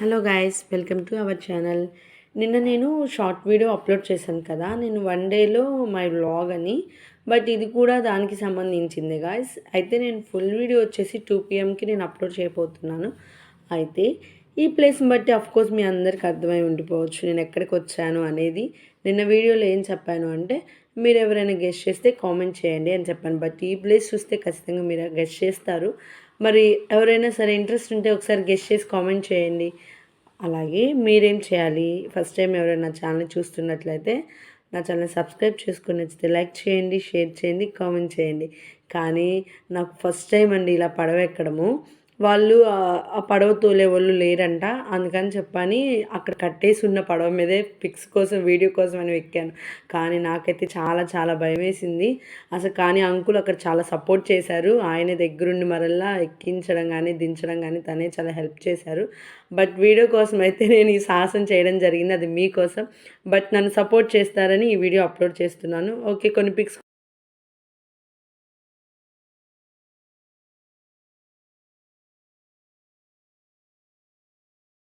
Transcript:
Hello guys welcome to our channel నిన్న నేను short video upload చేశాను కదా నేను వన్ డేలో మై వ్లాగ్ అని బట్ ఇది కూడా దానికి సంబంధించింది గాయస్ అయితే నేను ఫుల్ వీడియో వచ్చేసి టూ పిఎంకి నేను అప్లోడ్ చేయబోతున్నాను. అయితే ఈ ప్లేస్ని బట్టి కోర్స్ మీ అందరికి అర్థమై ఉండిపోవచ్చు నేను ఎక్కడికి వచ్చాను అనేది. నిన్న వీడియోలో ఏం చెప్పాను అంటే మీరు ఎవరైనా గెస్ట్ చేస్తే కామెంట్ చేయండి అని చెప్పాను. బట్ ఈ ప్లేస్ చూస్తే ఖచ్చితంగా మీరు గెస్ట్ చేస్తారు. మరి ఎవరైనా సరే ఇంట్రెస్ట్ ఉంటే ఒకసారి గెస్ట్ చేసి కామెంట్ చేయండి. అలాగే మీరేం చేయాలి? ఫస్ట్ టైం ఎవరైనా నా ఛానల్ చూస్తున్నట్లయితే నా ఛానల్ సబ్స్క్రైబ్ చేసుకుని నచ్చితే లైక్ చేయండి షేర్ చేయండి కామెంట్ చేయండి. కానీ నాకు ఫస్ట్ టైం అండి ఇలా పడవ ఎక్కడము. వాళ్ళు ఆ- పడవ తోలే వాళ్ళు లేరంట. అందుకని చెప్పని అక్కడ కట్టేసి ఉన్న పడవ మీదే పిక్స్ కోసం వీడియో కోసం అని ఎక్కాను కానీ నాకైతే చాలా చాలా భయం వేసింది అసలు కానీ అంకుల్ అక్కడ చాలా సపోర్ట్ చేశారు. ఆయన దగ్గరుండి మరల్లా ఎక్కించడం కానీ దించడం కానీ తనే చాలా హెల్ప్ చేశారు. బట్ వీడియో కోసం అయితే నేను ఈ సాహసం చేయడం జరిగింది. అది మీకోసం. బట్ నన్ను సపోర్ట్ చేస్తారని ఈ వీడియో అప్లోడ్ చేస్తున్నాను. ఓకే కొన్ని పిక్స్